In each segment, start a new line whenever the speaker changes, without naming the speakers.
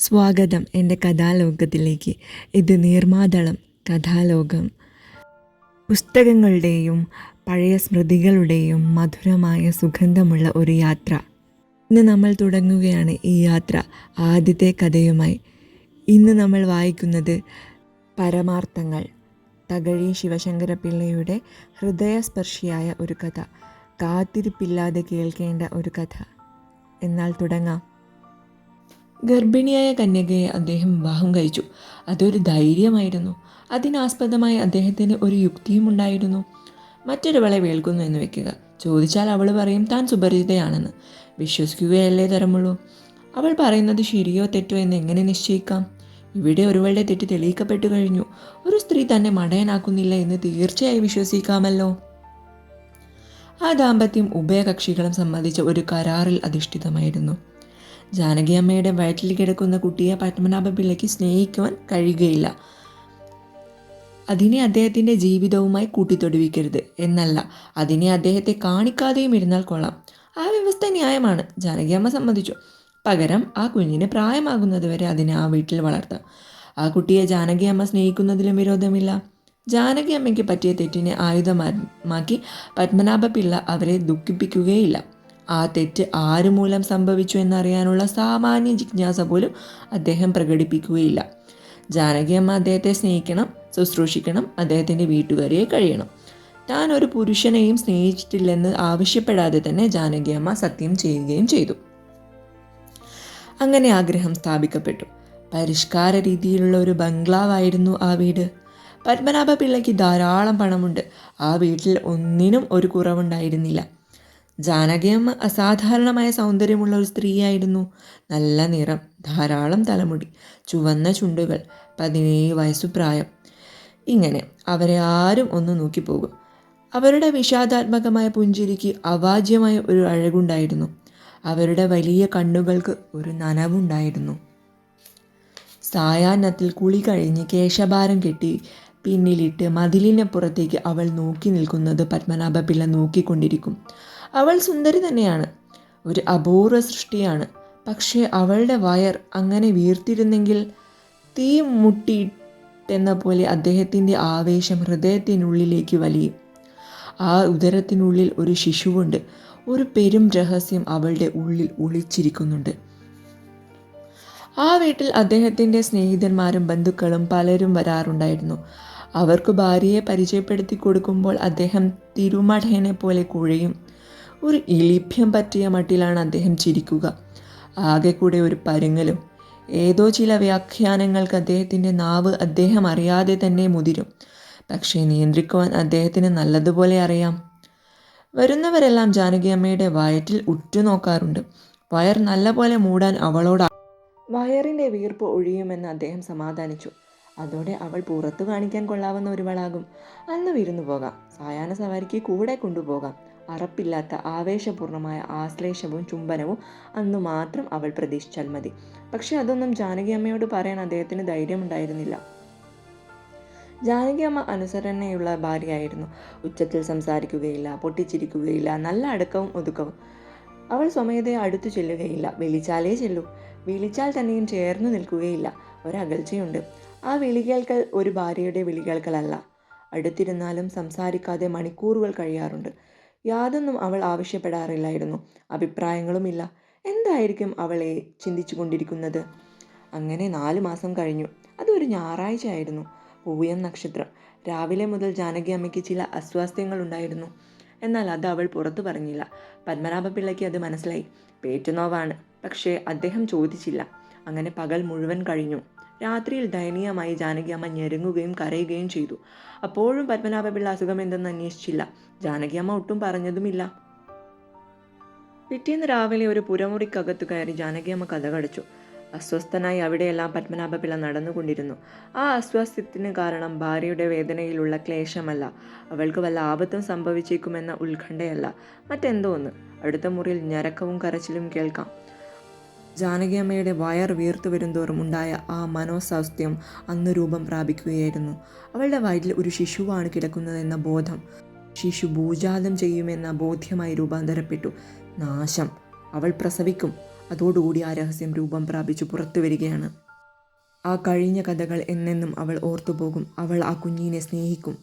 സ്വാഗതം എന്റെ കഥാലോകത്തിലേക്ക്. ഇത് നീർമാതളം കഥാലോകം. പുസ്തകങ്ങളുടെയും പഴയ സ്മൃതികളുടെയും മധുരമായ സുഗന്ധമുള്ള ഒരു യാത്ര. ഇന്ന് നമ്മൾ തുടങ്ങുകയാണ് ഈ യാത്ര ആദ്യത്തെ കഥയുമായി. ഇന്ന് നമ്മൾ വായിക്കുന്നത് പരമാർത്ഥങ്ങൾ. തകഴി ശിവശങ്കര പിള്ളയുടെ ഹൃദയസ്പർശിയായ ഒരു കഥ. കാത്തിരിപ്പില്ലാതെ കേൾക്കേണ്ട ഒരു കഥ. എന്നാൽ തുടങ്ങാം. ഗർഭിണിയായ കന്യകയെ അദ്ദേഹം വിവാഹം കഴിച്ചു. അതൊരു ധൈര്യമായിരുന്നു. അതിനാസ്പദമായി അദ്ദേഹത്തിന് ഒരു യുക്തിയും ഉണ്ടായിരുന്നു. മറ്റൊരുവളെ വേൾക്കുന്നു എന്ന് വെക്കുക. ചോദിച്ചാൽ അവൾ പറയും താൻ സുപരിചിതയാണെന്ന്. വിശ്വസിക്കുകയല്ലേ തരമുള്ളൂ. അവൾ പറയുന്നത് ശരിയോ തെറ്റോ എന്ന് എങ്ങനെ നിശ്ചയിക്കാം? ഇവിടെ ഒരുവളുടെ തെറ്റ് തെളിയിക്കപ്പെട്ടു കഴിഞ്ഞു. ഒരു സ്ത്രീ തന്നെ മടയനാക്കുന്നില്ല എന്ന് തീർച്ചയായും വിശ്വസിക്കാമല്ലോ. ആ ദാമ്പത്യം ഉഭയകക്ഷികളും സംബന്ധിച്ച ഒരു കരാറിൽ അധിഷ്ഠിതമായിരുന്നു. ജാനകി അമ്മയുടെ വയറ്റിൽ കിടക്കുന്ന കുട്ടിയെ പത്മനാഭ പിള്ളയ്ക്ക് സ്നേഹിക്കുവാൻ കഴിയുകയില്ല. അതിനെ അദ്ദേഹത്തിന്റെ ജീവിതവുമായി കൂട്ടിത്തൊടുവിക്കരുത് എന്നല്ല. അതിനെ അദ്ദേഹത്തെ കാണിക്കാതെയും ഇരുന്നാൽ കൊള്ളാം. ആ വ്യവസ്ഥ ന്യായമാണ് ജാനകി അമ്മ സമ്മതിച്ചു. പകരം ആ കുഞ്ഞിന് പ്രായമാകുന്നതുവരെ അതിനെ ആ വീട്ടിൽ വളർത്താം. ആ കുട്ടിയെ ജാനകി അമ്മ സ്നേഹിക്കുന്നതിലും വിരോധമില്ല. ജാനകി അമ്മയ്ക്ക് പറ്റിയ തെറ്റിനെ ആയുധമാക്കി പത്മനാഭ പിള്ള അവരെ ദുഃഖിപ്പിക്കുകയില്ല. ആ തെറ്റ് ആര് മൂലം സംഭവിച്ചു എന്നറിയാനുള്ള സാമാന്യ ജിജ്ഞാസ പോലും അദ്ദേഹം പ്രകടിപ്പിക്കുകയില്ല. ജാനകിയമ്മ അദ്ദേഹത്തെ സ്നേഹിക്കണം ശുശ്രൂഷിക്കണം അദ്ദേഹത്തിന്റെ വീട്ടുകാരിയെ കഴിയണം. താൻ ഒരു പുരുഷനെയും സ്നേഹിച്ചിട്ടില്ലെന്ന് ആവശ്യപ്പെടാതെ തന്നെ ജാനകിയമ്മ സത്യം ചെയ്യുകയും ചെയ്തു. അങ്ങനെ ആഗ്രഹം സ്ഥാപിക്കപ്പെട്ടു. പരിഷ്കാര രീതിയിലുള്ള ഒരു ബംഗ്ലാവായിരുന്നു ആ വീട്. പത്മനാഭ പിള്ളയ്ക്ക് ധാരാളം പണമുണ്ട്. ആ വീട്ടിൽ ഒന്നിനും ഒരു കുറവുണ്ടായിരുന്നില്ല. ജാനകിയമ്മ അസാധാരണമായ സൗന്ദര്യമുള്ള ഒരു സ്ത്രീയായിരുന്നു. നല്ല നിറം ധാരാളം തലമുടി ചുവന്ന ചുണ്ടുകൾ പതിനേഴ് വയസ്സു പ്രായം. ഇങ്ങനെ അവരെ ആരും ഒന്ന് നോക്കിപ്പോകും. അവരുടെ വിഷാദാത്മകമായ പുഞ്ചിരിക്ക് അവാജ്യമായ ഒരു അഴകുണ്ടായിരുന്നു. അവരുടെ വലിയ കണ്ണുകൾക്ക് ഒരു നനവുണ്ടായിരുന്നു. സായാഹ്നത്തിൽ കുളി കഴിഞ്ഞ് കേശഭാരം കെട്ടി പിന്നിലിട്ട് മതിലിനെ പുറത്തേക്ക് അവൾ നോക്കി നിൽക്കുന്നത് പത്മനാഭപിള്ള നോക്കിക്കൊണ്ടിരിക്കും. അവൾ സുന്ദരി തന്നെയാണ്. ഒരു അപൂർവ സൃഷ്ടിയാണ്. പക്ഷേ അവളുടെ വയർ അങ്ങനെ വീർത്തിരുന്നെങ്കിൽ തീ മുട്ടിയിട്ടെന്ന പോലെ അദ്ദേഹത്തിന്റെ ആവേശം ഹൃദയത്തിനുള്ളിലേക്ക് വലിയും ആ ഉദരത്തിനുള്ളിൽ ഒരു ശിശുവുണ്ട്. ഒരു പെരും രഹസ്യം അവളുടെ ഉള്ളിൽ ഒളിച്ചിരിക്കുന്നുണ്ട്. ആ വീട്ടിൽ അദ്ദേഹത്തിന്റെ സ്നേഹിതന്മാരും ബന്ധുക്കളും പലരും വരാറുണ്ടായിരുന്നു. അവർക്ക് ഭാര്യയെ പരിചയപ്പെടുത്തി കൊടുക്കുമ്പോൾ അദ്ദേഹം തിരുമഠേനെ പോലെ കുഴയും. ഒരു ഇലിഭ്യം പറ്റിയ മട്ടിലാണ് അദ്ദേഹം ചിരിക്കുക. ആകെ കൂടെ ഒരു പരുങ്ങലും. ഏതോ ചില വ്യാഖ്യാനങ്ങൾക്ക് അദ്ദേഹത്തിന്റെ നാവ് അദ്ദേഹം അറിയാതെ തന്നെ മുതിരും. പക്ഷേ നിയന്ത്രിക്കുവാൻ അദ്ദേഹത്തിന് നല്ലതുപോലെ അറിയാം. വരുന്നവരെല്ലാം ജാനകിയമ്മയുടെ വയറ്റിൽ ഉറ്റുനോക്കാറുണ്ട്. വയർ നല്ലപോലെ മൂടാൻ അവളോട് വയറിന്റെ വീർപ്പ് ഒഴിയുമെന്ന് അദ്ദേഹം സമാധാനിച്ചു. അതോടെ അവൾ പുറത്തു കാണിക്കാൻ കൊള്ളാവുന്ന ഒരുവളാകും. അന്ന് വിരുന്നു പോകാം. സായാഹ്ന സവാരിക്ക് കൂടെ കൊണ്ടുപോകാം. അറപ്പില്ലാത്ത ആവേശപൂർണമായ ആശ്ലേഷവും ചുംബനവും അന്നു മാത്രം അവൾ പ്രതീക്ഷിച്ചാൽ മതി. പക്ഷെ അതൊന്നും ജാനകി അമ്മയോട് പറയാൻ അദ്ദേഹത്തിന് ധൈര്യമുണ്ടായിരുന്നില്ല. ജാനകി അമ്മ അനുസരണയുള്ള ഭാര്യയായിരുന്നു. ഉച്ചത്തിൽ സംസാരിക്കുകയില്ല പൊട്ടിച്ചിരിക്കുകയില്ല നല്ല അടക്കവും ഒതുക്കവും. അവൾ സ്വമേധയെ അടുത്തു ചെല്ലുകയില്ല. വിളിച്ചാലേ ചെല്ലൂ. വിളിച്ചാൽ തന്നെയും ചേർന്നു നിൽക്കുകയില്ല. ഒരകൽച്ചയുണ്ട്. ആ വിളികേൾക്കൽ ഒരു ഭാര്യയുടെ വിളികേൾക്കലല്ല. അടുത്തിരുന്നാലും സംസാരിക്കാതെ മണിക്കൂറുകൾ കഴിയാറുണ്ട്. യാതൊന്നും അവൾ ആവശ്യപ്പെടാറില്ലായിരുന്നു. അഭിപ്രായങ്ങളുമില്ല. എന്തായിരിക്കും അവളെ ചിന്തിച്ചു കൊണ്ടിരിക്കുന്നത് അങ്ങനെ നാല് മാസം കഴിഞ്ഞു. അതൊരു ഞായറാഴ്ച ആയിരുന്നു പൂയം നക്ഷത്രം. രാവിലെ മുതൽ ജാനകി അമ്മയ്ക്ക് ചില അസ്വാസ്ഥ്യങ്ങൾ ഉണ്ടായിരുന്നു എന്നാൽ അത് അവൾ പുറത്തു പറഞ്ഞില്ല. പത്മനാഭ പിള്ളയ്ക്ക് അത് മനസ്സിലായി. പേറ്റുനോവാണ്. പക്ഷേ അദ്ദേഹം ചോദിച്ചില്ല. അങ്ങനെ പകൽ മുഴുവൻ കഴിഞ്ഞു. രാത്രിയിൽ ദയനീയമായി ജാനകി അമ്മ ഞെരുങ്ങുകയും കരയുകയും ചെയ്തു. അപ്പോഴും പത്മനാഭപിള്ള അസുഖം എന്തെന്ന് അന്വേഷിച്ചില്ല. ജാനകി അമ്മ ഒട്ടും പറഞ്ഞതുമില്ല. പിറ്റേന്ന് രാവിലെ ഒരു പുരമുറിക്കകത്തു കയറി ജാനകി അമ്മ കഥകടച്ചു അസ്വസ്ഥനായി അവിടെയെല്ലാം പത്മനാഭപിള്ള നടന്നുകൊണ്ടിരുന്നു. ആ അസ്വാസ്ഥ്യത്തിന് കാരണം ഭാര്യയുടെ വേദനയിലുള്ള ക്ലേശമല്ല. അവൾക്ക് വല്ല ആപത്തും സംഭവിച്ചേക്കുമെന്ന ഉത്കണ്ഠയല്ല. മറ്റെന്തോ ഒന്ന്. അടുത്ത മുറിയിൽ ഞരക്കവും കരച്ചിലും കേൾക്കാം. ജാനകിയമ്മയുടെ വയർ വീർത്തു വരുംതോറും ഉണ്ടായ ആ മനോസ്വാസ്ഥ്യം അന്ന് രൂപം പ്രാപിക്കുകയായിരുന്നു. അവളുടെ വയറ്റിൽ ഒരു ശിശുവാണ് കിടക്കുന്നതെന്ന ബോധം. ശിശു ഭൂജാതം ചെയ്യുമെന്ന ബോധ്യമായി രൂപാന്തരപ്പെട്ടു. നാശം. അവൾ പ്രസവിക്കും. അതോടുകൂടി ആ രഹസ്യം രൂപം പ്രാപിച്ചു പുറത്തു വരികയാണ്. ആ കഴിഞ്ഞ കഥകൾ എന്നെന്നും അവൾ ഓർത്തുപോകും. അവൾ ആ കുഞ്ഞിനെ സ്നേഹിക്കും.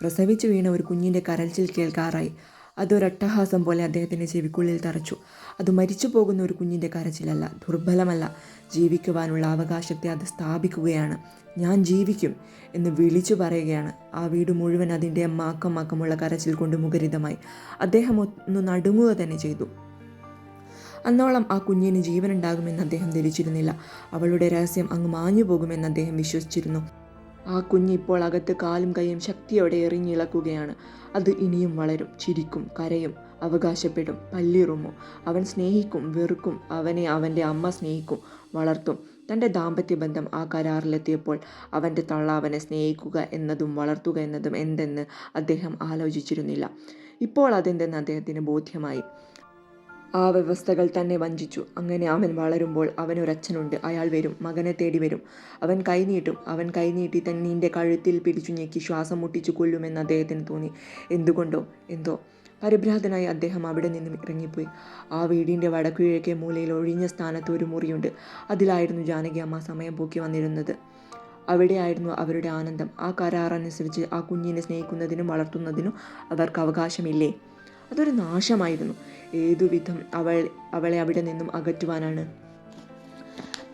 പ്രസവിച്ചു വീണ ഒരു കുഞ്ഞിന്റെ കരൽച്ചിൽ കേൾക്കാറായി. അതൊരട്ടഹാസം പോലെ അദ്ദേഹത്തിന്റെ ചെവിക്കുള്ളിൽ തറച്ചു. അത് മരിച്ചു പോകുന്ന ഒരു കുഞ്ഞിന്റെ കരച്ചിലല്ല ദുർബലമല്ല. ജീവിക്കുവാനുള്ള അവകാശത്തെ അത് സ്ഥാപിക്കുകയാണ്. ഞാൻ ജീവിക്കും എന്ന് വിളിച്ചു പറയുകയാണ്. ആ വീട് മുഴുവൻ അതിന്റെ മാക്കം മാക്കമുള്ള കരച്ചിൽ കൊണ്ട് മുഖരിതമായി. അദ്ദേഹം ഒന്ന് നടുങ്ങുക തന്നെ ചെയ്തു. അന്നോളം ആ കുഞ്ഞിന് ജീവനുണ്ടാകുമെന്ന് അദ്ദേഹം ധരിച്ചിരുന്നില്ല. അവളുടെ രഹസ്യം അങ്ങ് മാഞ്ഞു പോകുമെന്ന് അദ്ദേഹം വിശ്വസിച്ചിരുന്നു. ആ കുഞ്ഞിപ്പോൾ അകത്ത് കാലും കൈയും ശക്തിയോടെ എറിഞ്ഞിളക്കുകയാണ്. അത് ഇനിയും വളരും ചിരിക്കും കരയും അവകാശപ്പെടും പല്ലിറുമോ. അവൻ സ്നേഹിക്കും വെറുക്കും. അവനെ അവന്റെ അമ്മ സ്നേഹിക്കും വളർത്തും. തന്റെ ദാമ്പത്യ ബന്ധം ആ കരാറിലെത്തിയപ്പോൾ അവന്റെ തള്ള അവനെ സ്നേഹിക്കുക എന്നതും വളർത്തുക എന്നതും എന്തെന്ന് അദ്ദേഹം ആലോചിച്ചിരുന്നില്ല. ഇപ്പോൾ അതെന്തെന്ന് അദ്ദേഹത്തിന് ബോധ്യമായി? ആ വ്യവസ്ഥകൾ തന്നെ വഞ്ചിച്ചു. അങ്ങനെ അവൻ വളരുമ്പോൾ അവനൊരച്ഛനുണ്ട്. അയാൾ വരും. മകനെ തേടി വരും. അവൻ കൈനീട്ടും. അവൻ കൈനീട്ടി തന്നീന്റെ കഴുത്തിൽ പിടിച്ചു ഞെക്കി ശ്വാസം മുട്ടിച്ചു കൊല്ലുമെന്ന് അദ്ദേഹത്തിന് തോന്നി. എന്തുകൊണ്ടോ? എന്തോ? പരിഭ്രാന്തനായി അദ്ദേഹം അവിടെ നിന്നും ഇറങ്ങിപ്പോയി. ആ വീടിന്റെ വടക്കുകിഴക്കേ മൂലയിൽ ഒഴിഞ്ഞ സ്ഥാനത്ത് ഒരു മുറിയുണ്ട്. അതിലായിരുന്നു ജാനകി അമ്മ സമയം പോക്കി വന്നിരുന്നത്. അവിടെയായിരുന്നു അവരുടെ ആനന്ദം. ആ കരാറനുസരിച്ച് ആ കുഞ്ഞിനെ സ്നേഹിക്കുന്നതിനും വളർത്തുന്നതിനും അവർക്ക് അവകാശമില്ലേ? അതൊരു നാശമായിരുന്നു. ഏതുവിധം അവൾ അവളെ അവിടെ നിന്നും അകറ്റുവാനാണ്.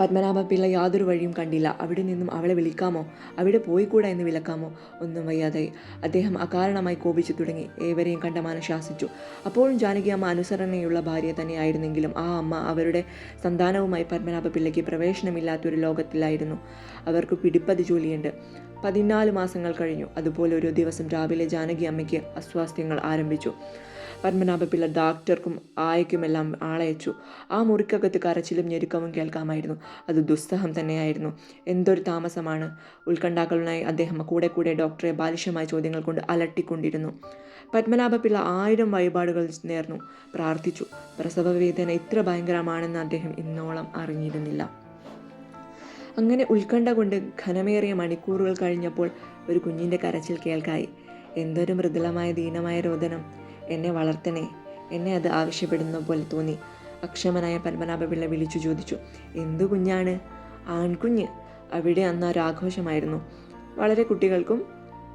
പത്മനാഭ പിള്ള യാതൊരു വഴിയും കണ്ടില്ല. അവിടെ നിന്നും അവളെ വിളിക്കാമോ? അവിടെ പോയിക്കൂടാ എന്ന് വിലക്കാമോ? ഒന്നും വയ്യാതെ അദ്ദേഹം അകാരണമായി കോപിച്ചു തുടങ്ങി. ഏവരെയും കണ്ടമാനം ശാസിച്ചു. അപ്പോഴും ജാനകി അമ്മ അനുസരണയുള്ള ഭാര്യ തന്നെയായിരുന്നെങ്കിലും ആ അമ്മ അവരുടെ സന്താനവുമായി പത്മനാഭ പിള്ളയ്ക്ക് പ്രവേശനമില്ലാത്തൊരു ലോകത്തിലായിരുന്നു. അവർക്ക് പിടിപ്പത് ജോലിയുണ്ട്. പതിനാല് മാസങ്ങൾ കഴിഞ്ഞു. അതുപോലെ ഒരു ദിവസം രാവിലെ ജാനകി അമ്മയ്ക്ക് അസ്വാസ്ഥ്യങ്ങൾ ആരംഭിച്ചു. പത്മനാഭപിള്ള ഡോക്ടർക്കും ആയക്കുമെല്ലാം ആളയച്ചു. ആ മുറിക്കകത്ത് കരച്ചിലും ഞെരുക്കവും കേൾക്കാമായിരുന്നു. അത് ദുസ്സഹം തന്നെയായിരുന്നു. എന്തൊരു താമസമാണ്. ഉത്കണ്ഠാക്കളുമായി അദ്ദേഹം കൂടെ കൂടെ ഡോക്ടറെ ബാലിഷ്യമായ ചോദ്യങ്ങൾ കൊണ്ട് അലട്ടിക്കൊണ്ടിരുന്നു. പത്മനാഭപിള്ള ആയിരം വഴിപാടുകൾ നേർന്നു. പ്രാർത്ഥിച്ചു. പ്രസവവേദന ഇത്ര ഭയങ്കരമാണെന്ന് അദ്ദേഹം ഇന്നോളം അറിഞ്ഞിരുന്നില്ല. അങ്ങനെ ഉത്കണ്ഠ കൊണ്ട് ഘനമേറിയ മണിക്കൂറുകൾ കഴിഞ്ഞപ്പോൾ ഒരു കുഞ്ഞിന്റെ കരച്ചിൽ കേൾക്കായി. എന്തൊരു മൃദുലമായ ദീനമായ രോദനം. എന്നെ വളർത്തണേ. എന്നെ അത് ആവശ്യപ്പെടുന്ന പോലെ തോന്നി. അക്ഷമനായ പത്മനാഭപിള്ള വിളിച്ചു ചോദിച്ചു എന്തു കുഞ്ഞാണ്? ആൺകുഞ്ഞ്. അവിടെ അന്ന് ഒരു ആഘോഷമായിരുന്നു. വളരെ കുട്ടികൾക്കും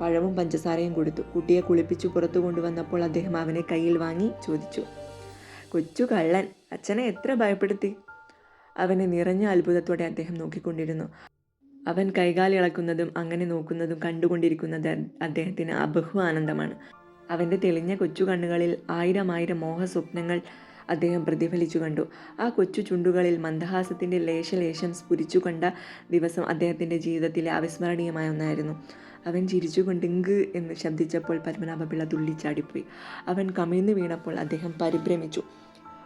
പഴവും പഞ്ചസാരയും കൊടുത്തു. കുട്ടിയെ കുളിപ്പിച്ചു പുറത്തു കൊണ്ടുവന്നപ്പോൾ അദ്ദേഹം അവനെ കയ്യിൽ വാങ്ങി ചോദിച്ചു കൊച്ചു കള്ളൻ അച്ഛനെ എത്ര ഭയപ്പെടുത്തി? അവനെ നിറഞ്ഞ അത്ഭുതത്തോടെ അദ്ദേഹം നോക്കിക്കൊണ്ടിരുന്നു. അവൻ കൈകാലിളക്കുന്നതും അങ്ങനെ നോക്കുന്നതും കണ്ടുകൊണ്ടിരിക്കുന്നത് അദ്ദേഹത്തിന് അബഹു ആനന്ദമാണ്. അവന്റെ തെളിഞ്ഞ കൊച്ചു കണ്ണുകളിൽ ആയിരം ആയിരം മോഹസ്വപ്നങ്ങൾ അദ്ദേഹം പ്രതിഫലിച്ചു കണ്ടു. ആ കൊച്ചു ചുണ്ടുകളിൽ മന്ദഹാസത്തിന്റെ ലേശലേശം സ്ഫുരിച്ചു കണ്ട ദിവസം അദ്ദേഹത്തിന്റെ ജീവിതത്തിലെ അവിസ്മരണീയമായ ഒന്നായിരുന്നു. അവൻ ചിരിച്ചുകൊണ്ട് ഇങ്ക് എന്ന് ശബ്ദിച്ചപ്പോൾ പത്മനാഭപിള്ള തുള്ളിച്ചാടിപ്പോയി. അവൻ കമിഴ്ന്നു വീണപ്പോൾ അദ്ദേഹം പരിഭ്രമിച്ചു.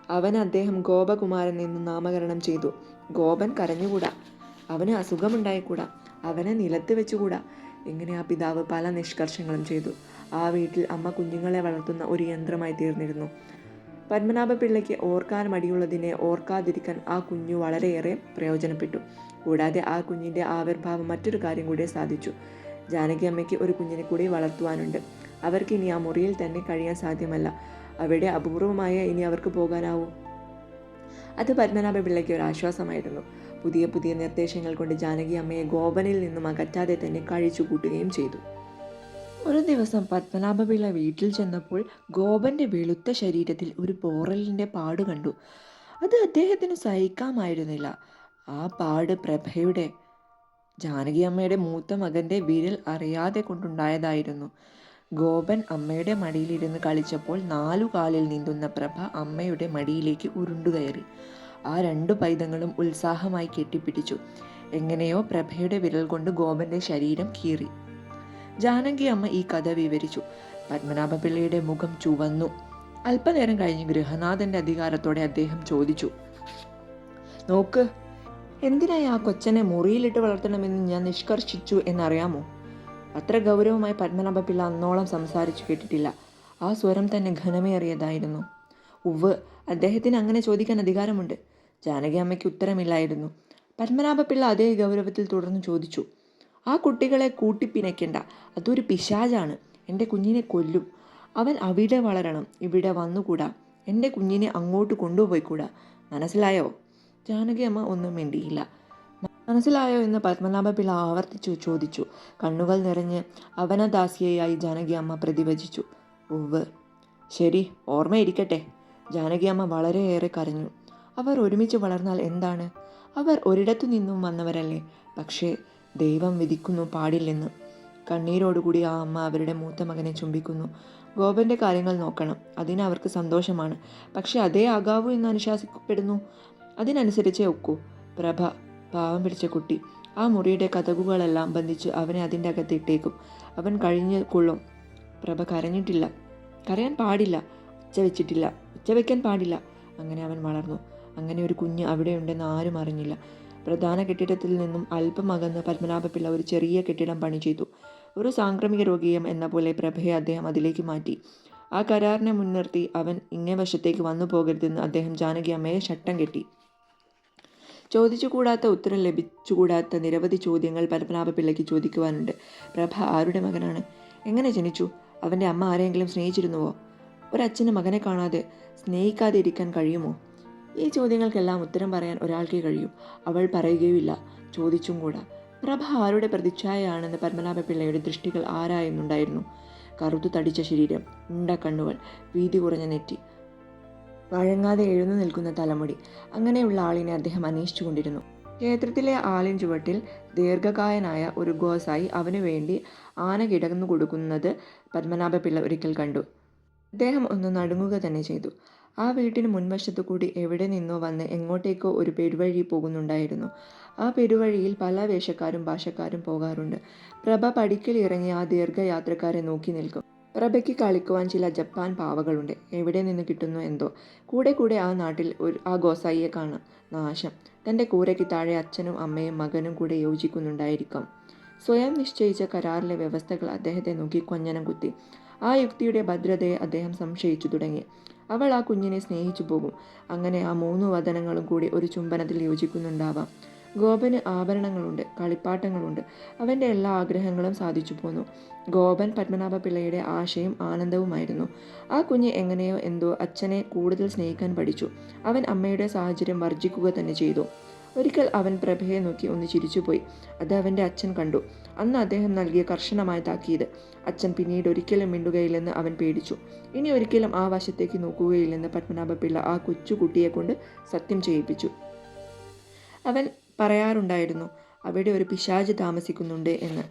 അവൻ അദ്ദേഹം ഗോപകുമാരൻ എന്ന് നാമകരണം ചെയ്തു. ഗോപൻ കരഞ്ഞുകൂടാ? അവന് അസുഖമുണ്ടായിക്കൂടാ? അവനെ നിലത്ത് വെച്ചുകൂടാ? ഇങ്ങനെ ആ പിതാവ് പല നിഷ്കർഷങ്ങളും ചെയ്തു. ആ വീട്ടിൽ അമ്മ കുഞ്ഞുങ്ങളെ വളർത്തുന്ന ഒരു യന്ത്രമായി തീർന്നിരുന്നു. പത്മനാഭ പിള്ളയ്ക്ക് ഓർക്കാൻ മടിയുള്ളതിനെ ഓർക്കാതിരിക്കാൻ ആ കുഞ്ഞു വളരെയേറെ പ്രയോജനപ്പെട്ടു. കൂടാതെ ആ കുഞ്ഞിന്റെ ആവിർഭാവം മറ്റൊരു കാര്യം കൂടി സാധിച്ചു. ജാനകി അമ്മയ്ക്ക് ഒരു കുഞ്ഞിനെ കൂടി വളർത്തുവാനുണ്ട്. അവർക്ക് ഇനി ആ മുറിയിൽ തന്നെ കഴിയാൻ സാധ്യമല്ല. അവിടെ അപൂർവമായ ഇനി അവർക്ക് പോകാനാവൂ. അത് പത്മനാഭ പിള്ളയ്ക്ക് ഒരു ആശ്വാസമായിരുന്നു. പുതിയ പുതിയ നിർദ്ദേശങ്ങൾ കൊണ്ട് ജാനകി അമ്മയെ ഗോപനിൽ നിന്നും അകറ്റാതെ തന്നെ കഴിച്ചു കൂട്ടുകയും ചെയ്തു. ഒരു ദിവസം പത്മനാഭപിള്ള വീട്ടിൽ ചെന്നപ്പോൾ ഗോപന്റെ വെളുത്ത ശരീരത്തിൽ ഒരു പോറലിന്റെ പാട് കണ്ടു. അത് അദ്ദേഹത്തിന് സഹിക്കാമായിരുന്നില്ല. ആ പാട് പ്രഭയുടെ ജാനകി അമ്മയുടെ മൂത്ത മകന്റെ വിരൽ അറിയാതെ കൊണ്ടുണ്ടായതായിരുന്നു. ഗോപൻ അമ്മയുടെ മടിയിലിരുന്ന് കളിച്ചപ്പോൾ നാലു കാലിൽ നീന്തുന്ന പ്രഭ അമ്മയുടെ മടിയിലേക്ക് ഉരുണ്ടുകയറി ആ രണ്ടു പൈതങ്ങളും ഉത്സാഹമായി കെട്ടിപ്പിടിച്ചു. എങ്ങനെയോ പ്രഭയുടെ വിരൽ കൊണ്ട് ഗോപന്റെ ശരീരം കീറി. ജാനകി അമ്മ ഈ കഥ വിവരിച്ചു. പത്മനാഭപിള്ളയുടെ മുഖം ചുവന്നു. അല്പനേരം കഴിഞ്ഞ് ഗൃഹനാഥന്റെ അധികാരത്തോടെ അദ്ദേഹം ചോദിച്ചു നോക്ക് എന്തിനായി ആ കൊച്ചനെ മുറിയിലിട്ട് വളർത്തണമെന്ന് ഞാൻ നിഷ്കർഷിച്ചു എന്നറിയാമോ? അത്ര ഗൗരവമായി പത്മനാഭപിള്ള അന്നോളം സംസാരിച്ചു കേട്ടിട്ടില്ല. ആ സ്വരം തന്നെ ഘനമേറിയതായിരുന്നു. ഉവ് അദ്ദേഹത്തിന് അങ്ങനെ ചോദിക്കാൻ അധികാരമുണ്ട്. ജാനകി അമ്മയ്ക്ക് ഉത്തരമില്ലായിരുന്നു. പത്മനാഭപിള്ള അതേ ഗൗരവത്തിൽ തുടർന്ന് ചോദിച്ചു ആ കുട്ടികളെ കൂട്ടിപ്പിണയ്ക്കണ്ട. അതൊരു പിശാചാണ്. എന്റെ കുഞ്ഞിനെ കൊല്ലും. അവൻ അവിടെ വളരണം. ഇവിടെ വന്നുകൂടാ. എന്റെ കുഞ്ഞിനെ അങ്ങോട്ട് കൊണ്ടുപോയിക്കൂടാ. മനസ്സിലായോ? ജാനകി അമ്മ ഒന്നും മിണ്ടിയില്ല. മനസ്സിലായോ എന്ന് പത്മനാഭ പിള്ള ആവർത്തിച്ചു ചോദിച്ചു. കണ്ണുകൾ നിറഞ്ഞ് അവനദാസിയായി ജാനകി അമ്മ പ്രതിഭജിച്ചു. ഉവ് ശരി ഓർമ്മയിരിക്കട്ടെ. ജാനകി അമ്മ വളരെയേറെ കരഞ്ഞു. അവർ ഒരുമിച്ച് വളർന്നാൽ എന്താണ്? അവർ ഒരിടത്തു നിന്നും വന്നവരല്ലേ. പക്ഷേ ദൈവം വിധിക്കുന്നു പാടില്ലെന്ന്. കണ്ണീരോടുകൂടി ആ അമ്മ അവരുടെ മൂത്ത മകനെ ചുംബിക്കുന്നു. ഗോപന്റെ കാര്യങ്ങൾ നോക്കണം. അതിന് അവർക്ക് സന്തോഷമാണ്. പക്ഷെ അതേ ആകാവൂ എന്ന് അനുശാസിക്കപ്പെടുന്നു? അതിനനുസരിച്ചേ ഒക്കൂ. പ്രഭ പാവം പിടിച്ച കുട്ടി. ആ മുറിയുടെ കഥകുകളെല്ലാം ബന്ധിച്ച് അവനെ അതിന്റെ അകത്ത് ഇട്ടേക്കും അവൻ കഴിഞ്ഞു കൊള്ളും. പ്രഭ കരഞ്ഞിട്ടില്ല. കരയാൻ പാടില്ല. ഉച്ച വെച്ചിട്ടില്ല. ഉച്ച വയ്ക്കാൻ പാടില്ല. അങ്ങനെ അവൻ വളർന്നു. അങ്ങനെ ഒരു കുഞ്ഞ് അവിടെയുണ്ടെന്ന് ആരും അറിഞ്ഞില്ല. പ്രധാന കെട്ടിടത്തിൽ നിന്നും അല്പം അകന്ന് പത്മനാഭപിള്ള ഒരു ചെറിയ കെട്ടിടം പണി ചെയ്തു. ഒരു സാംക്രമിക രോഗിയം എന്ന പോലെ പ്രഭയെ അദ്ദേഹം അതിലേക്ക് മാറ്റി. ആ കരാറിനെ മുൻനിർത്തി അവൻ ഇങ്ങേ വശത്തേക്ക് വന്നു പോകരുതെന്ന് അദ്ദേഹം ജാനകി അമ്മയെ ശട്ടം കെട്ടി. ചോദിച്ചുകൂടാത്ത ഉത്തരം ലഭിച്ചുകൂടാത്ത നിരവധി ചോദ്യങ്ങൾ പത്മനാഭപിള്ളയ്ക്ക് ചോദിക്കുവാനുണ്ട്. പ്രഭ ആരുടെ മകനാണ്? എങ്ങനെ ജനിച്ചു? അവന്റെ അമ്മ ആരെങ്കിലും സ്നേഹിച്ചിരുന്നുവോ? ഒരച്ഛന് മകനെ കാണാതെ സ്നേഹിക്കാതെ ഇരിക്കാൻ കഴിയുമോ? ഈ ചോദ്യങ്ങൾക്കെല്ലാം ഉത്തരം പറയാൻ ഒരാൾക്കേ കഴിയൂ. അവൾ പറയുകയുമില്ല. ചോദിച്ചും കൂടാ. പ്രഭ ആരുടെ പ്രതിച്ഛായയാണെന്ന് പത്മനാഭ പിള്ളയുടെ ദൃഷ്ടികൾ ആരായുന്നുണ്ടായിരുന്നു? കറുത്തു തടിച്ച ശരീരം ഉണ്ട കണ്ണുകൾ വീതി കുറഞ്ഞ നെറ്റി വഴങ്ങാതെ എഴുന്നു നിൽക്കുന്ന തലമുടി. അങ്ങനെയുള്ള ആളിനെ അദ്ദേഹം അന്വേഷിച്ചുകൊണ്ടിരുന്നു. ക്ഷേത്രത്തിലെ ആലിൻ ചുവട്ടിൽ ദീർഘകായനായ ഒരു ഗോസായി അവനു വേണ്ടി ആന കിടന്നു കൊടുക്കുന്നത് പത്മനാഭപിള്ള ഒരിക്കൽ കണ്ടു. അദ്ദേഹം ഒന്ന് നടുങ്ങുക തന്നെ ചെയ്തു. ആ വീട്ടിന് മുൻവശത്തു കൂടി എവിടെ നിന്നോ വന്ന് എങ്ങോട്ടേക്കോ ഒരു പെരുവഴി പോകുന്നുണ്ടായിരുന്നു. ആ പെരുവഴിയിൽ പല വേഷക്കാരും ഭാഷക്കാരും പോകാറുണ്ട്. പ്രഭ പടിക്കൽ ഇറങ്ങി ആ ദീർഘയാത്രക്കാരെ നോക്കി നിൽക്കും. പ്രഭയ്ക്ക് കളിക്കുവാൻ ചില ജപ്പാൻ പാവകളുണ്ട്. എവിടെ നിന്ന് കിട്ടുന്നു എന്തോ. കൂടെ കൂടെ ആ നാട്ടിൽ ഒരു ആ ഗോസായിയെ കാണാം. നാശം. തന്റെ കൂരയ്ക്ക് താഴെ അച്ഛനും അമ്മയും മകനും കൂടെ യോജിക്കുന്നുണ്ടായിരിക്കാം. സ്വയം നിശ്ചയിച്ച കരാറിലെ വ്യവസ്ഥകൾ അദ്ദേഹത്തെ നോക്കി കൊഞ്ഞനം കുത്തി. ആ യുക്തിയുടെ ഭദ്രതയെ അദ്ദേഹം സംശയിച്ചു തുടങ്ങി. അവൾ ആ കുഞ്ഞിനെ സ്നേഹിച്ചു പോകും. അങ്ങനെ ആ മൂന്ന് വതനങ്ങളും കൂടി ഒരു ചുംബനത്തിൽ യോജിക്കുന്നുണ്ടാവാം. ഗോപന് ആഭരണങ്ങളുണ്ട് കളിപ്പാട്ടങ്ങളുണ്ട്. അവന്റെ എല്ലാ ആഗ്രഹങ്ങളും സാധിച്ചു പോന്നു. ഗോപൻ പത്മനാഭ പിള്ളയുടെ ആശയും ആനന്ദവുമായിരുന്നു. ആ കുഞ്ഞ് എങ്ങനെയോ എന്തോ അച്ഛനെ കൂടുതൽ സ്നേഹിക്കാൻ പഠിച്ചു. അവൻ അമ്മയുടെ സാഹചര്യം വർജിക്കുക തന്നെ ചെയ്തു. ഒരിക്കൽ അവൻ പ്രഭയെ നോക്കി ഒന്ന് ചിരിച്ചുപോയി. അത് അവന്റെ അച്ഛൻ കണ്ടു. അന്ന് അദ്ദേഹം നൽകിയ കർശനമായ താക്കീത്. അച്ഛൻ പിന്നീട് ഒരിക്കലും മിണ്ടുകയില്ലെന്ന് അവൻ പേടിച്ചു. ഇനി ഒരിക്കലും ആ വശത്തേക്ക് നോക്കുകയില്ലെന്ന് പത്മനാഭപിള്ള ആ കൊച്ചുകുട്ടിയെ കൊണ്ട് സത്യം ചെയ്യിപ്പിച്ചു. അവൻ പറയാറുണ്ടായിരുന്നു അവിടെ ഒരു പിശാജ് താമസിക്കുന്നുണ്ട് എന്ന്.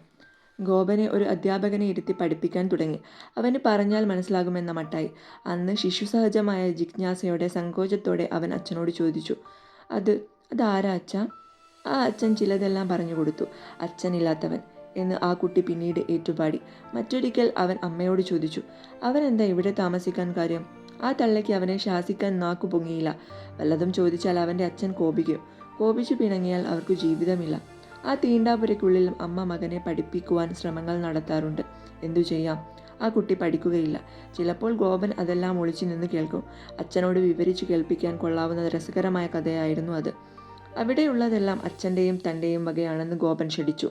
ഗോപനെ ഒരു അധ്യാപകനെ ഇരുത്തി പഠിപ്പിക്കാൻ തുടങ്ങി. അവന് പറഞ്ഞാൽ മനസ്സിലാകുമെന്ന മട്ടായി. അന്ന് ശിശുസഹജമായ ജിജ്ഞാസയോടെ സങ്കോചത്തോടെ അവൻ അച്ഛനോട് ചോദിച്ചു അത് അതാരാ അച്ഛ? ആ അച്ഛൻ ചിലതെല്ലാം പറഞ്ഞു കൊടുത്തു. അച്ഛനില്ലാത്തവൻ. എന്ന് ആ കുട്ടി പിന്നീട് ഏറ്റുപാടി. മറ്റൊരിക്കൽ അവൻ അമ്മയോട് ചോദിച്ചു അവൻ എന്താ ഇവിടെ താമസിക്കാൻ കാര്യം? ആ തള്ളയ്ക്ക് അവനെ ശാസിക്കാൻ നാക്കു പൊങ്ങിയില്ല. വല്ലതും ചോദിച്ചാൽ അവന്റെ അച്ഛൻ കോപിക്കും. കോപിച്ചു പിണങ്ങിയാൽ അവർക്ക് ജീവിതമില്ല. ആ തീണ്ടാപുരയ്ക്കുള്ളിലും അമ്മ മകനെ പഠിപ്പിക്കുവാൻ ശ്രമങ്ങൾ നടത്താറുണ്ട്. എന്തു ചെയ്യാം? ആ കുട്ടി പഠിക്കുകയില്ല. ചിലപ്പോൾ ഗോപൻ അതെല്ലാം ഒളിച്ചു നിന്ന് കേൾക്കും. അച്ഛനോട് വിവരിച്ചു കേൾപ്പിക്കാൻ കൊള്ളാവുന്ന രസകരമായ കഥയായിരുന്നു അത്. അവിടെയുള്ളതെല്ലാം അച്ഛന്റെയും തന്റെയും വകയാണെന്ന് ഗോപൻ ക്ഷടിച്ചു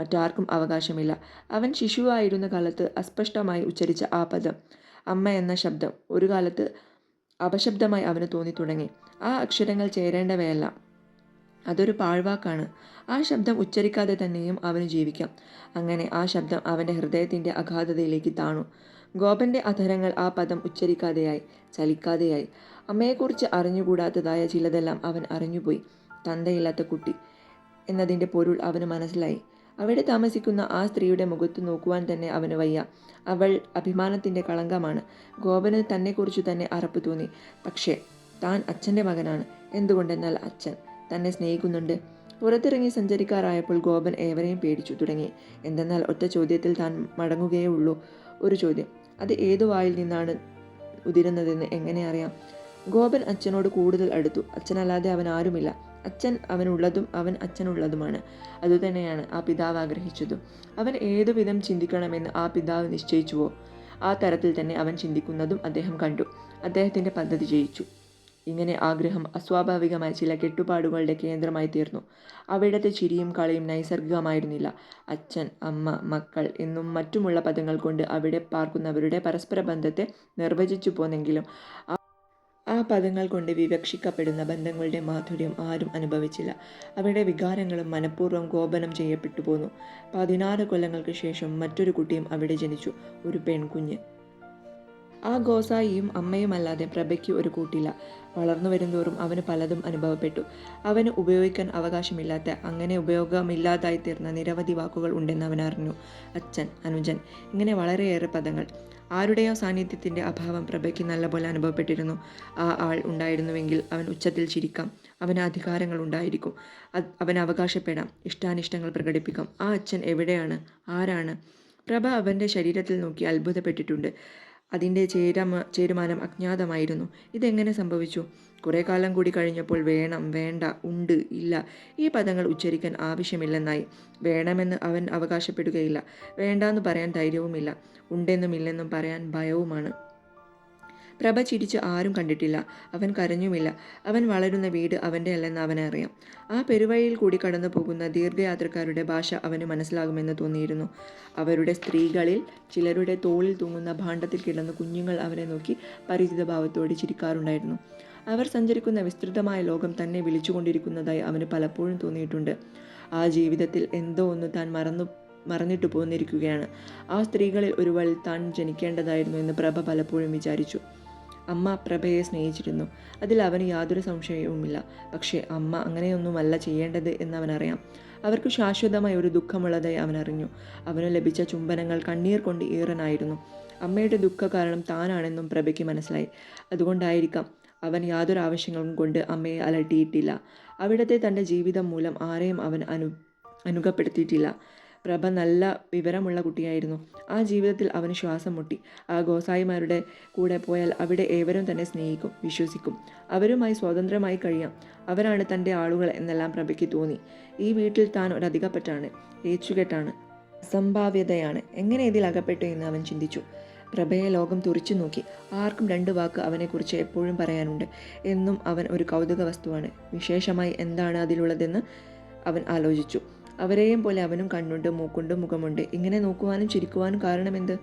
മറ്റാർക്കും അവകാശമില്ല. അവൻ ശിശുവായിരുന്ന കാലത്ത് അസ്പഷ്ടമായി ഉച്ചരിച്ച ആ പദം അമ്മ എന്ന ശബ്ദം ഒരു കാലത്ത് അപശബ്ദമായി അവന് തോന്നി തുടങ്ങി ആ അക്ഷരങ്ങൾ ചേരേണ്ടവയല്ല. അതൊരു പാഴ്വാക്കാണ്. ആ ശബ്ദം ഉച്ചരിക്കാതെ തന്നെയും അവന് ജീവിക്കാം. അങ്ങനെ ആ ശബ്ദം അവന്റെ ഹൃദയത്തിന്റെ അഗാധതയിലേക്ക് താണു. ഗോപന്റെ അധരങ്ങൾ ആ പദം ഉച്ചരിക്കാതെയായി ചലിക്കാതെയായി. അമ്മയെക്കുറിച്ച് അറിഞ്ഞുകൂടാത്തതായ ചിലതെല്ലാം അവൻ അറിഞ്ഞുപോയി. തന്തയില്ലാത്ത കുട്ടി എന്നതിന്റെ പൊരുൾ അവന് മനസ്സിലായി. അവിടെ താമസിക്കുന്ന ആ സ്ത്രീയുടെ മുഖത്ത് നോക്കുവാൻ തന്നെ അവന് വയ്യ. അവൾ അഭിമാനത്തിന്റെ കളങ്കമാണ്. ഗോപന് തന്നെക്കുറിച്ച് തന്നെ അറപ്പ് തോന്നി. പക്ഷേ താൻ അച്ഛന്റെ മകനാണ്. എന്തുകൊണ്ടെന്നാൽ അച്ഛൻ തന്നെ സ്നേഹിക്കുന്നുണ്ട്. പുറത്തിറങ്ങി സഞ്ചരിക്കാറായപ്പോൾ ഗോപൻ ഏവരെയും പേടിച്ചു തുടങ്ങി. എന്തെന്നാൽ ഒറ്റ ചോദ്യത്തിൽ താൻ മടങ്ങുകയേ ഉള്ളൂ ഒരു ചോദ്യം. അത് ഏതു വായിൽ നിന്നാണ് ഉതിരുന്നതെന്ന് എങ്ങനെ അറിയാം? ഗോപൻ അച്ഛനോട് കൂടുതൽ അടുത്തു. അച്ഛനല്ലാതെ അവൻ ആരുമില്ല. അച്ഛൻ അവനുള്ളതും അവൻ അച്ഛനുള്ളതുമാണ്. അതുതന്നെയാണ് ആ പിതാവ് ആഗ്രഹിച്ചതും. അവൻ ഏതുവിധം ചിന്തിക്കണമെന്ന് ആ പിതാവ് നിശ്ചയിച്ചുവോ? ആ തരത്തിൽ തന്നെ അവൻ ചിന്തിക്കുന്നതും അദ്ദേഹം കണ്ടു. അദ്ദേഹത്തിന്റെ പദ്ധതി ജയിച്ചു. ഇങ്ങനെ ആഗ്രഹം അസ്വാഭാവികമായ ചില കെട്ടുപാടുകളുടെ കേന്ദ്രമായി തീർന്നു. അവിടത്തെ ചിരിയും കളിയും നൈസർഗികമായിരുന്നില്ല. അച്ഛൻ അമ്മ മക്കൾ എന്നും മറ്റുമുള്ള പദങ്ങൾ കൊണ്ട് അവിടെ പാർക്കുന്നവരുടെ പരസ്പര ബന്ധത്തെ നിർവചിച്ചു പോന്നെങ്കിലും ആ പദങ്ങൾ കൊണ്ട് വിവക്ഷിക്കപ്പെടുന്ന ബന്ധങ്ങളുടെ മാധുര്യം ആരും അനുഭവിച്ചില്ല. അവരുടെ വികാരങ്ങളും മനഃപൂർവം ഗോപനം ചെയ്യപ്പെട്ടു പോന്നു. പതിനാറ് കൊല്ലങ്ങൾക്ക് ശേഷം മറ്റൊരു കുട്ടിയും അവിടെ ജനിച്ചു. ഒരു പെൺകുഞ്ഞ്. ആ ഗോസായിയും അമ്മയുമല്ലാതെ പ്രഭയ്ക്ക് ഒരു കൂട്ടില്ല. വളർന്നു വരുന്തോറും അവന് പലതും അനുഭവപ്പെട്ടു. അവന് ഉപയോഗിക്കാൻ അവകാശമില്ലാത്ത അങ്ങനെ ഉപയോഗമില്ലാതായി തീർന്ന നിരവധി വാക്കുകൾ ഉണ്ടെന്ന് അവൻ അറിഞ്ഞു. അച്ഛൻ അനുജൻ ഇങ്ങനെ വളരെയേറെ പദങ്ങൾ. ആരുടെയോ സാന്നിധ്യത്തിന്റെ അഭാവം പ്രഭയ്ക്ക് നല്ലപോലെ അനുഭവപ്പെട്ടിരുന്നു. ആ ആൾ ഉണ്ടായിരുന്നുവെങ്കിൽ അവൻ ഉച്ചത്തിൽ ചിരിക്കാം. അവന് അധികാരങ്ങൾ ഉണ്ടായിരിക്കും. അവൻ അവകാശപ്പെടാം. ഇഷ്ടാനിഷ്ടങ്ങൾ പ്രകടിപ്പിക്കാം. ആ അച്ഛൻ എവിടെയാണ്? ആരാണ്? പ്രഭ അവന്റെ ശരീരത്തിൽ നോക്കി അത്ഭുതപ്പെട്ടിട്ടുണ്ട്. അതിന്റെ ചേരമ ചേരുമാനം അജ്ഞാതമായിരുന്നു. ഇതെങ്ങനെ സംഭവിച്ചു? കുറേ കാലം കൂടി കഴിഞ്ഞപ്പോൾ വേണം വേണ്ട ഉണ്ട് ഇല്ല ഈ പദങ്ങൾ ഉച്ചരിക്കാൻ ആവശ്യമില്ലെന്നായി. വേണമെന്ന് അവൻ അവകാശപ്പെടുകയില്ല. വേണ്ടാന്ന് പറയാൻ ധൈര്യവുമില്ല. ഉണ്ടെന്നും ഇല്ലെന്നും പറയാൻ ഭയവുമാണ്. പ്രഭ ചിരിച്ച് ആരും കണ്ടിട്ടില്ല. അവൻ കരഞ്ഞുമില്ല. അവൻ വളരുന്ന വീട് അവന്റെ അല്ലെന്ന് അവനറിയാം ആ പെരുവഴിയിൽ കൂടി കടന്നു പോകുന്ന ദീർഘയാത്രക്കാരുടെ ഭാഷ അവന് മനസ്സിലാകുമെന്ന് തോന്നിയിരുന്നു. അവരുടെ സ്ത്രീകളിൽ ചിലരുടെ തോളിൽ തൂങ്ങുന്ന ഭാണ്ഡത്തിൽ കിടന്ന് കുഞ്ഞുങ്ങൾ അവനെ നോക്കി പരിചിത ഭാവത്തോടെ ചിരിക്കാറുണ്ടായിരുന്നു. അവർ സഞ്ചരിക്കുന്ന വിസ്തൃതമായ ലോകം തന്നെ വിളിച്ചുകൊണ്ടിരിക്കുന്നതായി അവന് പലപ്പോഴും തോന്നിയിട്ടുണ്ട്. ആ ജീവിതത്തിൽ എന്തോ ഒന്ന് താൻ മറന്നു മറന്നിട്ടു പോന്നിരിക്കുകയാണ്. ആ സ്ത്രീകളിൽ ഒരുവൾ താൻ ജനിക്കേണ്ടതായിരുന്നു എന്ന് പ്രഭ പലപ്പോഴും വിചാരിച്ചു. അമ്മ പ്രഭയെ സ്നേഹിച്ചിരുന്നു. അതിൽ അവന് യാതൊരു സംശയവുമില്ല. പക്ഷേ അമ്മ അങ്ങനെയൊന്നുമല്ല ചെയ്യേണ്ടത് എന്നവനറിയാം. അവർക്ക് ശാശ്വതമായ ഒരു ദുഃഖമുള്ളതായി അവനറിഞ്ഞു. അവന് ലഭിച്ച ചുംബനങ്ങൾ കണ്ണീർ കൊണ്ട് ഈറനായിരുന്നു. അമ്മയുടെ ദുഃഖ കാരണം താനാണെന്നും പ്രഭയ്ക്ക് മനസ്സിലായി. അതുകൊണ്ടായിരിക്കാം അവൻ യാതൊരു ആവശ്യങ്ങളും കൊണ്ട് അമ്മയെ അലട്ടിയിട്ടില്ല. അവിടത്തെ തന്റെ ജീവിതം മൂലം ആരെയും അവൻ അനു അനുഗപ്പെടുത്തിയിട്ടില്ല. പ്രഭ നല്ല വിവരമുള്ള കുട്ടിയായിരുന്നു. ആ ജീവിതത്തിൽ അവന് ശ്വാസം മുട്ടി. ആ ഗോസായിമാരുടെ കൂടെ പോയാൽ അവിടെ ഏവരും തന്നെ സ്നേഹിക്കും വിശ്വസിക്കും. അവരുമായി സ്വതന്ത്രമായി കഴിയാം. അവരാണ് തന്റെ ആളുകൾ എന്നെല്ലാം പ്രഭയ്ക്ക് തോന്നി. ഈ വീട്ടിൽ താൻ ഒരധികപ്പെട്ടാണ്. ഏച്ചുകെട്ടാണ്. സംഭാവ്യതയാണ് എങ്ങനെ ഇതിൽ അകപ്പെട്ടു എന്ന് അവൻ ചിന്തിച്ചു. പ്രഭയെ ലോകം തുറിച്ചു നോക്കി. ആർക്കും രണ്ട് വാക്ക് അവനെക്കുറിച്ച് എപ്പോഴും പറയാനുണ്ട്. എന്നും അവൻ ഒരു കൗതുക വസ്തുവാണ് വിശേഷമായി എന്താണ് അതിലുള്ളതെന്ന് അവൻ ആലോചിച്ചു. അവരെയും പോലെ അവനും കണ്ണുണ്ട് മൂക്കുണ്ട് മുഖമുണ്ട്. ഇങ്ങനെ നോക്കുവാനും ചിരിക്കുവാനും കാരണമെന്ത്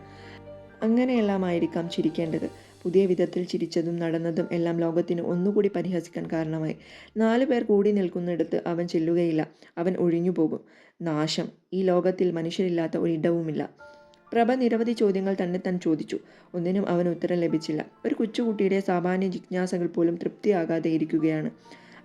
അങ്ങനെയെല്ലാമായിരിക്കാം ചിരിക്കേണ്ടത്. പുതിയ വിധത്തിൽ ചിരിച്ചതും നടന്നതും എല്ലാം ലോകത്തിന് ഒന്നുകൂടി പരിഹസിക്കാൻ കാരണമായി. നാലു പേർ കൂടി നിൽക്കുന്നിടത്ത് അവൻ ചെല്ലുകയില്ല. അവൻ ഒഴിഞ്ഞു പോകും. നാശം. ഈ ലോകത്തിൽ മനുഷ്യരില്ലാത്ത ഒരിടവുമില്ല. പ്രഭ നിരവധി ചോദ്യങ്ങൾ തന്നെ താൻ ചോദിച്ചു. ഒന്നിനും അവൻ ഉത്തരം ലഭിച്ചില്ല. ഒരു കൊച്ചുകുട്ടിയുടെ സാമാന്യ ജിജ്ഞാസകൾ പോലും തൃപ്തിയാകാതെ ഇരിക്കുകയാണ്.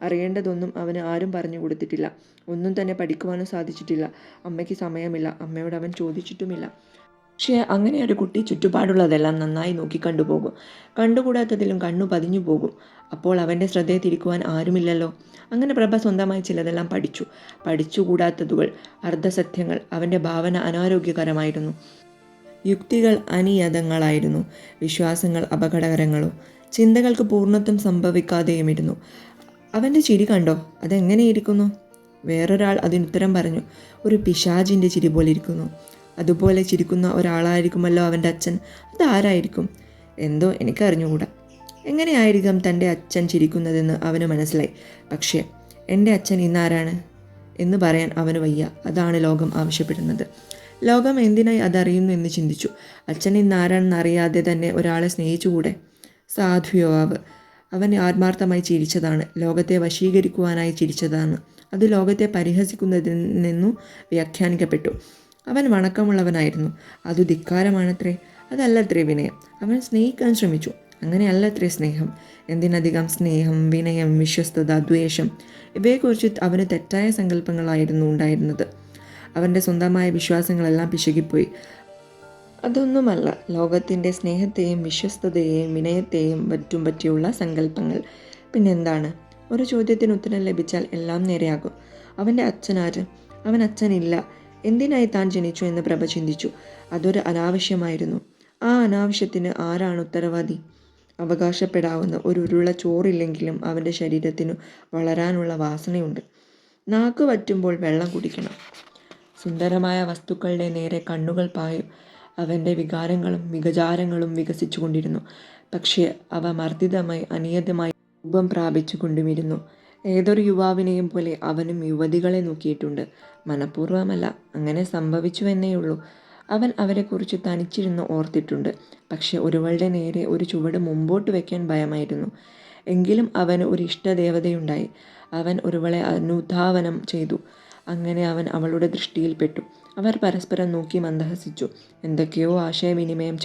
അറിയേണ്ടതൊന്നും അവന് ആരും പറഞ്ഞു കൊടുത്തിട്ടില്ല. ഒന്നും തന്നെ പഠിക്കുവാനും സാധിച്ചിട്ടില്ല. അമ്മയ്ക്ക് സമയമില്ല. അമ്മയോട് അവൻ ചോദിച്ചിട്ടുമില്ല. പക്ഷേ അങ്ങനെ ഒരു കുട്ടി ചുറ്റുപാടുള്ളതെല്ലാം നന്നായി നോക്കി കണ്ടുപോകും കണ്ടുകൂടാത്തതിലും കണ്ണു പതിഞ്ഞു പോകും. അപ്പോൾ അവന്റെ ശ്രദ്ധയെ തിരിക്കുവാൻ ആരുമില്ലല്ലോ? അങ്ങനെ പ്രഭ സ്വന്തമായി ചിലതെല്ലാം പഠിച്ചു. പഠിച്ചുകൂടാത്തതുകൾ അർദ്ധസത്യങ്ങൾ അവന്റെ ഭാവന അനാരോഗ്യകരമായിരുന്നു. യുക്തികൾ അനിയതങ്ങളായിരുന്നു. വിശ്വാസങ്ങൾ അപകടകരങ്ങളും. ചിന്തകൾക്ക് പൂർണത്വം സംഭവിക്കാതെയുമിരുന്നു. അവന്റെ ചിരി കണ്ടോ? അതെങ്ങനെയിരിക്കുന്നു? വേറൊരാൾ അതിനുത്തരം പറഞ്ഞു ഒരു പിശാജിന്റെ ചിരി പോലെ ഇരിക്കുന്നു അതുപോലെ ചിരിക്കുന്ന ഒരാളായിരിക്കുമല്ലോ അവന്റെ അച്ഛൻ. അതാരായിരിക്കും? എന്തോ എനിക്കറിഞ്ഞുകൂടാ. എങ്ങനെയായിരിക്കാം തന്റെ അച്ഛൻ ചിരിക്കുന്നതെന്ന് അവന് മനസ്സിലായി. പക്ഷേ എന്റെ അച്ഛൻ ഇന്നാരാണ്? എന്ന് പറയാൻ അവന് വയ്യ. അതാണ് ലോകം ആവശ്യപ്പെടുന്നത്. ലോകം എന്തിനായി അതറിയുന്നു എന്ന് ചിന്തിച്ചു. അച്ഛൻ ഇന്നാരാണെന്ന് അറിയാതെ തന്നെ ഒരാളെ സ്നേഹിച്ചുകൂടെ? സാധു യോവാവ് അവൻ ആത്മാർത്ഥമായി ചിരിച്ചതാണ്. ലോകത്തെ വശീകരിക്കുവാനായി ചിരിച്ചതാണ്. അത് ലോകത്തെ പരിഹസിക്കുന്നതിൽ നിന്നു വ്യാഖ്യാനിക്കപ്പെട്ടു. അവൻ വണക്കമുള്ളവനായിരുന്നു. അത് ധിക്കാരമാണത്രേ. അതല്ലത്രേ വിനയം. അവൻ സ്നേഹിക്കാൻ ശ്രമിച്ചു. അങ്ങനെയല്ലത്രേ സ്നേഹം. എന്തിനധികം സ്നേഹം വിനയം വിശ്വസ്തത ദ്വേഷം ഇവയെക്കുറിച്ച് അവന് തെറ്റായ സങ്കല്പങ്ങളായിരുന്നു ഉണ്ടായിരുന്നത്. അവന്റെ സ്വന്തമായ വിശ്വാസങ്ങളെല്ലാം പിശകിപ്പോയി. അതൊന്നുമല്ല. ലോകത്തിന്റെ സ്നേഹത്തെയും വിശ്വസ്തതയെയും വിനയത്തെയും പറ്റും പറ്റിയുള്ള സങ്കല്പങ്ങൾ. പിന്നെന്താണ്? ഒരു ചോദ്യത്തിന് ഉത്തരം ലഭിച്ചാൽ എല്ലാം നേരെയാകും. അവന്റെ അച്ഛനാര്? അവൻ അച്ഛനില്ല. എന്തിനായി താൻ ജനിച്ചു എന്ന് പ്രഭ ചിന്തിച്ചു. അതൊരു അനാവശ്യമായിരുന്നു. ആ അനാവശ്യത്തിന് ആരാണ് ഉത്തരവാദി? അവകാശപ്പെടാവുന്ന ഒരു ഉരുള ചോറില്ലെങ്കിലും അവന്റെ ശരീരത്തിനു വളരാനുള്ള വാസനയുണ്ട്. നാക്ക് വറ്റുമ്പോൾ വെള്ളം കുടിക്കണം. സുന്ദരമായ വസ്തുക്കളുടെ നേരെ കണ്ണുകൾ പായും. അവന്റെ വികാരങ്ങളും വികചാരങ്ങളും വികസിച്ചുകൊണ്ടിരുന്നു. പക്ഷേ അവ മർദ്ദിതമായി അനിയതമായി രൂപം പ്രാപിച്ചു കൊണ്ടുമിരുന്നു ഏതൊരു യുവാവിനെയും പോലെ അവനും യുവതികളെ നോക്കിയിട്ടുണ്ട്. മനഃപൂർവമല്ല അങ്ങനെ സംഭവിച്ചു എന്നേയുള്ളൂ അവൻ അവരെക്കുറിച്ച് തനിച്ചിരുന്ന് ഓർത്തിട്ടുണ്ട്. പക്ഷെ ഒരുവളുടെ നേരെ ഒരു ചുവട് മുമ്പോട്ട് വയ്ക്കാൻ ഭയമായിരുന്നു. എങ്കിലും അവന് ഒരു ഇഷ്ടദേവതയുണ്ടായി. അവൻ ഒരുവളെ അനുധാവനം ചെയ്തു. അങ്ങനെ അവൻ അവളുടെ ദൃഷ്ടിയിൽപ്പെട്ടു അവർ പരസ്പരം നോക്കി മന്ദഹസിച്ചു. എന്തൊക്കെയോ ആശയവിനിമയം